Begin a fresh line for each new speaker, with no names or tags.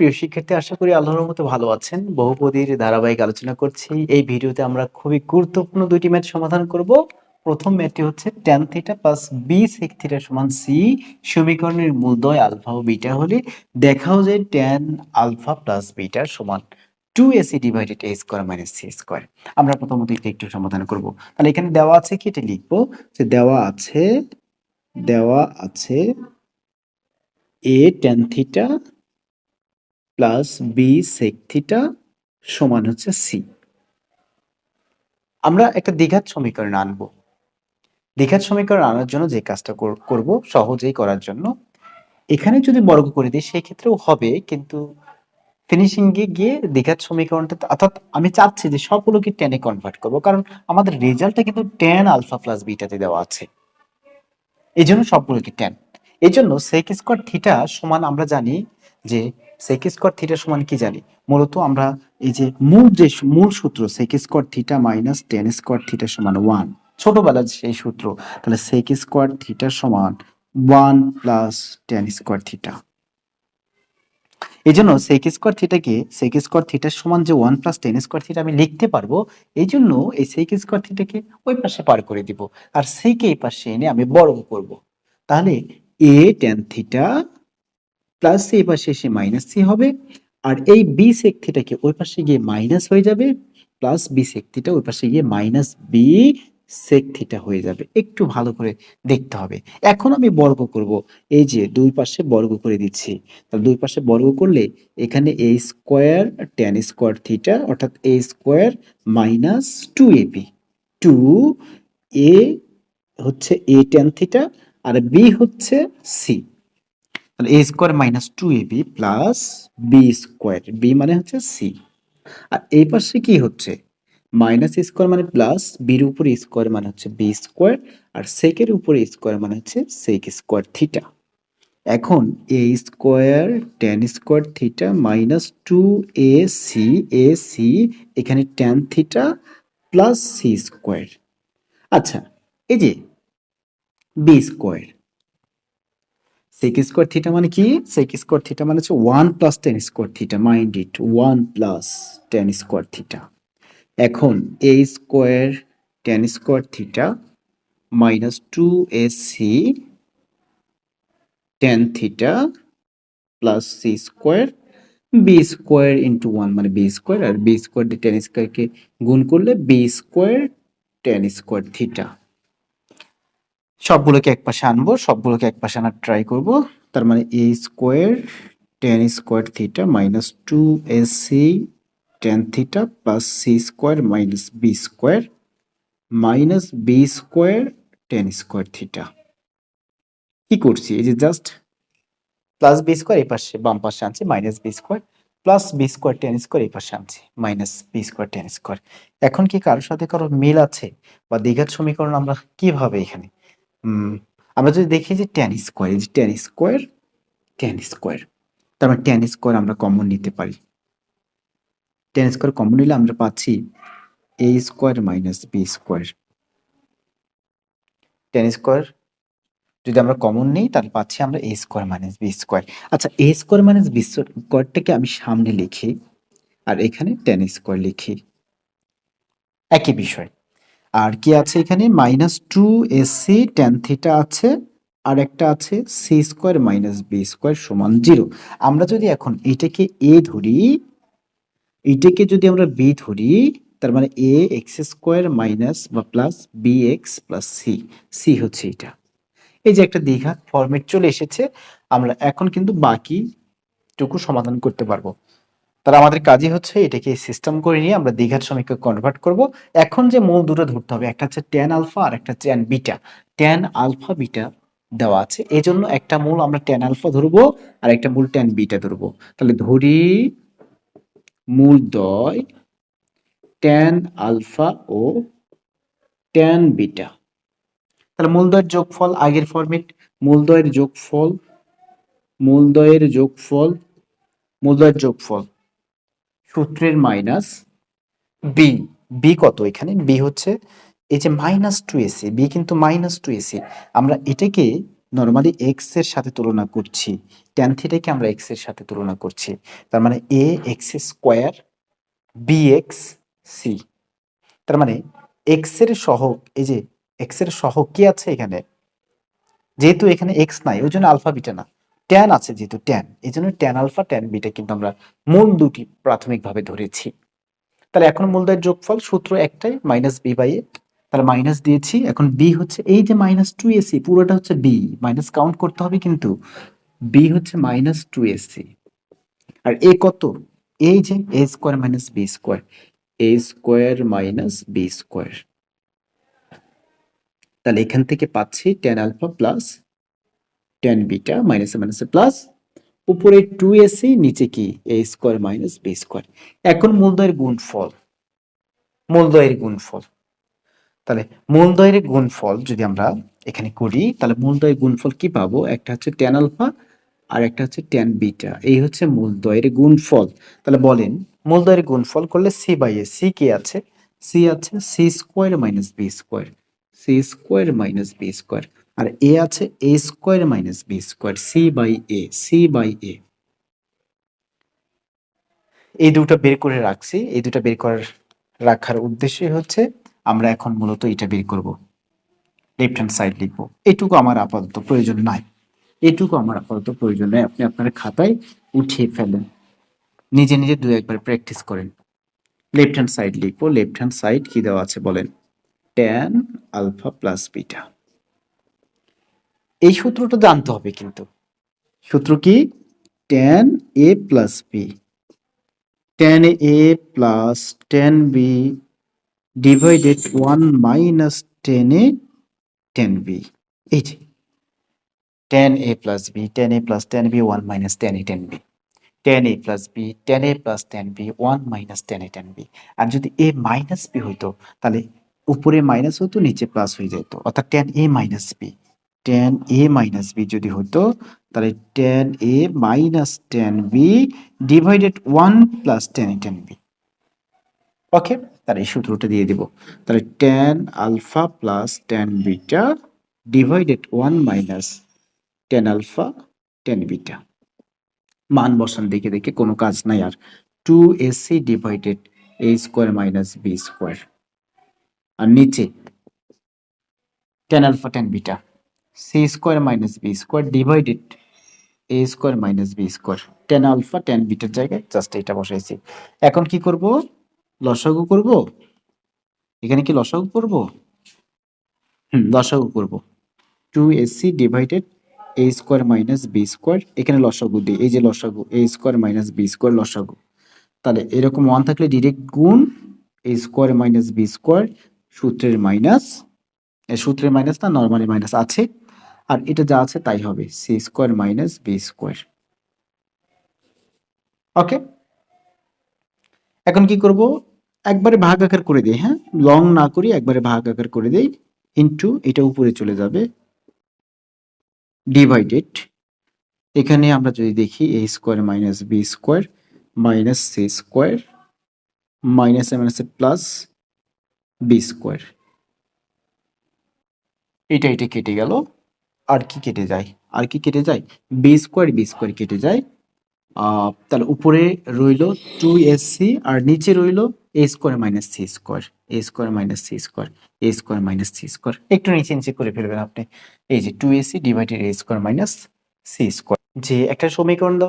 প্রিয় শিক্ষার্থী, আশা করি আল্লাহর মতো ভালো আছেন। বহুপদীর ধারাবাহিক আলোচনা করছি। এই ভিডিওতে আমরা খুবই গুরুত্বপূর্ণ দুইটি ম্যাথ সমাধান করব। প্রথম ম্যাথটি হচ্ছে tan theta plus B sec theta সমান সি সমীকরণের মূলদয় আলফা ও বিটা হলে দেখাও যে ট্যান আলফা প্লাস বিটা সমান two AC divided A square minus C square আমরা প্রথমত এটা একটু সমাধান করব। তাহলে এখানে দেওয়া আছে কি? এটা লিখব যে দেওয়া আছে দেওয়া আছে A tan theta plus B sec theta সমান হচ্ছে সি আমরা একটা দ্বিঘাত সমীকরণ আনব। দ্বিঘাত সমীকরণ আনার জন্য যে কাজটা কর- করব সহজেই করার জন্য, এখানে যদি বর্গ করে দিই সেই হবে, কিন্তু ফিনিশিং গিয়ে দ্বিঘাত সমীকরণটা অর্থাৎ আমি চাচ্ছি যে সবগুলোকে টেনে কনভার্ট করব, কারণ আমাদের রেজাল্টটা কিন্তু টেন আলফা প্লাস বিটাতে দেওয়া আছে। এই জন্য সবগুলোকে টেন এই জন্য সেক স্কোয়ার থিটা সমান আমরা জানি যে সেক স্কোয়ার থিটা সমান কি জানি? মূলত আমরা এই যে মূল যে মূল সূত্র sec square theta minus tan square theta সমান ওয়ান ছোটবেলার সেই সূত্র, তাহলে সেক স্কোয়ার থিটা সমান one plus tan square theta এই জন্য সেক স্কোয়ার থিটাকে সেক স্কোয়ার থিটার সমান যে one plus tan square theta আমি লিখতে পারব এই জন্য এই সেক স্কোয়ার থিটাকে ওই পাশে পার করে দিব, আর সেকে এই পাশে এনে আমি বর্গ করব। তাহলে এ টেন থিটা প্লাস এই পাশে এসে মাইনাস সি হবে, আর এই বি সেক থিটাকে ওই পাশে গিয়ে মাইনাস হয়ে যাবে প্লাস বি সেক থিটা ওই পাশে গিয়ে মাইনাস বি সেক থিটা হয়ে যাবে। একটু ভালো করে দেখতে হবে। এখন আমি বর্গ করব। এই যে দুই পাশে বর্গ করে দিচ্ছি। তাহলে দুই পাশে বর্গ করলে এখানে A square tan square theta অর্থাৎ A square minus two AB two A হচ্ছে এ টেন থিটা আর বি হচ্ছে সি তাহলে A square minus two A B plus B square B মানে হচ্ছে সি আর এই পাশে কি হচ্ছে? মাইনাস স্কোয়ার মানে প্লাস বির উপরে স্কোয়ার মানে হচ্ছে বি স্কোয়ার আর সেকের উপরে স্কোয়ার মানে হচ্ছে সেক স্কোয়ার থিটা এখন A square tan square theta minus two A C A C এখানে tan theta plus C square আচ্ছা এই যে B square sec square theta মানে কি? সেক স্কোয়ার থিটা মানে হচ্ছে one plus tan square theta mind it one plus tan square theta এখন A square tan square theta minus two A C tan theta plus C square B square into one মানে B square আর B square দিয়ে tan স্কোয়ারকে গুণ করলে B square tan square theta সবগুলোকে এক পাশে আনব, সবগুলোকে এক পাশে আনার ট্রাই করব। তার মানে A square tan square theta minus two A C tan theta plus C square minus B square minus B square tan square theta কি করছি? এই যে জাস্ট প্লাস বি স্কোয়ার এই পাশে, বাম পাশে আনছি minus B square plus B square tan square এই পাশে আনছি minus B square tan square এখন কি কারোর সাথে কারও মিল আছে? বা দীঘার সমীকরণ আমরা কীভাবে এখানে আমরা যদি দেখি যে টেন স্কোয়ার এই যে টেন স্কোয়ার টেন স্কোয়ার তার মানে টেন স্কোয়ার আমরা কমন নিতে পারি। টেন স্কোয়ার কমন নিলে আমরা পাচ্ছি A square minus B square tan square যদি আমরা কমন নিই, তাহলে পাচ্ছি আমরা A square minus B square আচ্ছা এ স্কোয়ার মাইনাস বি স্কোয়ারটাকে আমি সামনে লিখি, আর এখানে টেন স্কোয়ার লিখি। একই বিষয়। আর কি আছে এখানে? Minus two AC tan theta আছে, আর একটা আছে C square minus B square সমান জিরো আমরা যদি এখন এটাকে এ ধরি, এটাকে যদি আমরা বি ধরি, তার মানে এ এক্স স্কোয়ার মাইনাস বা plus B X plus C C হচ্ছে এটা। এই যে একটা দীঘা ফর্মেট চলে এসেছে, আমরা এখন কিন্তু বাকিটুকু সমাধান করতে পারব। তার আমাদের কাজই হচ্ছে এটাকে সিস্টেম করে নিয়ে আমরা দীঘার সমীকরণ কনভার্ট করব। এখন যে মূল দুটো ধরতে হবে, একটা হচ্ছে ট্যান আলফা আর একটা tan beta tan alpha beta দেওয়া আছে এই জন্য একটা মূল আমরা ট্যান আলফা ধরবো আর একটা মূল ট্যান বিটা ধরবো। তাহলে ধরি মূল দয় ট্যান আলফা ও ট্যান বিটা তাহলে মূলদয়ের যোগফল, আগের ফরম্যাট মূলদয়ের যোগফল মূলদয়ের যোগফল মূলদয়ের যোগফল। সূত্রের মাইনাস বি বি কত এখানে? বি হচ্ছে এই যে minus two a c b কিন্তু মাইনাস টু এসি আমরা এটাকে নর্মালি এক্সের সাথে তুলনা করছি। ট্যান থিটাকে আমরা এক্সের সাথে তুলনা করছি। তার মানে A X square B X C তার মানে এক্সের সহগ এই যে এক্সের সহগ কি আছে এখানে? যেহেতু এখানে এক্স নাই ওই জন্য আলফা বিটা না। ট্যান আছে যেহেতু ট্যান এই জন্য ট্যান আলফা ট্যান বিটা কিন্তু আমরা মূল দুটি প্রাথমিকভাবে ধরেছি। তাহলে এখন মূলদয়ের যোগফল সূত্র একটাই মাইনাস বি বাই এ তাহলে মাইনাস দিয়েছি, এখন বি হচ্ছে, এই যে মাইনাস টু এসি পুরোটা হচ্ছে বি মাইনাস কাউন্ট করতে হবে কিন্তু বি হচ্ছে মাইনাস টু এসি আর এ কত? এই যে A square minus B square A square minus B square তাহলে এখান থেকে পাচ্ছি tan alpha plus tan beta মাইনাসে মাইনাসে প্লাস উপরে টু এসি নিচে কি? A square minus B square এখন মূলদয়ের গুণফল। মূলদয়ের গুণফল। তাহলে মূলদয়ের গুণফল যদি আমরা এখানে করি, তাহলে মূলদয়ের গুণফল কি পাবো? একটা হচ্ছে টেন আলফা আর একটা হচ্ছে টেন বিটা এই হচ্ছে মূলদয়ের গুণফল। তাহলে বলেন মূলদয়ের গুণফল করলে সি বাই এ সি কি আছে? সি আছে C square minus B square C square minus B square আর এ আছে A square minus B square, C by A, C by A. এই দুটো বের করে রাখছি, এই দুটো বের করার রাখার উদ্দেশ্যই হচ্ছে আমরা এখন মূলত এটা বের করব। লেফট হ্যান্ড সাইড লিখব। এটুকু আমার আপাতত প্রয়োজন নাই। এটুকু আমার আপাতত প্রয়োজন নাই। আপনি আপনার খাতায় উঠিয়ে ফেলেন। নিজে নিজে দু একবার প্র্যাকটিস করেন। লেফট হ্যান্ড সাইড লিখব। লেফট হ্যান্ড সাইড কি দেওয়া আছে বলেন? ট্যান আলফা প্লাস বিটা এই সূত্রটা জানতে হবে কিন্তু সূত্র কি tan A plus B tan A plus tan B divided one minus tan A tan B এই যে tan A plus B tan A plus tan B one minus tan A tan B tan A plus B tan A plus tan B one minus tan A tan B আর যদি এ minus B হইতো তাহলে উপরে minus হতো নিচে plus হয়ে যেত অর্থাৎ tan A minus B tan A minus B যদি হতো, তাহলে tan A minus tan B divided one plus tan A tan B okay তাহলে এই সূত্রটা দিয়ে দিব। তাহলে tan alpha plus tan beta divided one minus tan alpha tan beta মান বসান, দেখে দেখে, কোনো কাজ নাই আর। Two AC divided A square minus B square আর নিচে tan alpha tan beta C square minus B square divided A square minus B square tan alpha tan bitter জায়গায় just এটা বসাইছি। এখন কি করব? লসাগু করব? এখানে কি লসাগু করব? হুম, লসাগু করব। Two AC divided A square minus B square এখানে লসাগু দিই। এই যে লসাগু A square minus B square লসাগু। তাহলে এরকম ওয়ান থাকলে ডিরেক্ট গুণ A square minus B square সূত্রের মাইনাস সূত্রের মাইনাস না নর্মালি মাইনাস আছে। আর এটা যা আছে তাই হবে C square minus B square okay এখন কি করব? একবারে ভাগ আকার করে দিই হ্যাঁ? লং না করি, একবারে ভাগ আকার করে দেই ইনটু এটা উপরে চলে যাবে ডিভাইডেড এখানে আমরা যদি দেখি A square minus B square minus C square মাইনাসে মাইনাসে প্লাস বি স্কোয়ার এটা এটা কেটে গেল। আর কি কেটে যায়? আর কি কেটে যায়? বি স্কোয়ার বি স্কোয়ার কেটে যায়। তাহলে উপরে রইল টু এস সি আর নিচে রইল A square minus C square A square minus C square A square minus C square একটু নিচে নিচে করে ফেলবেন আপনি। এই যে two AC divided A square minus C square যে একটা সমীকরণ দাও।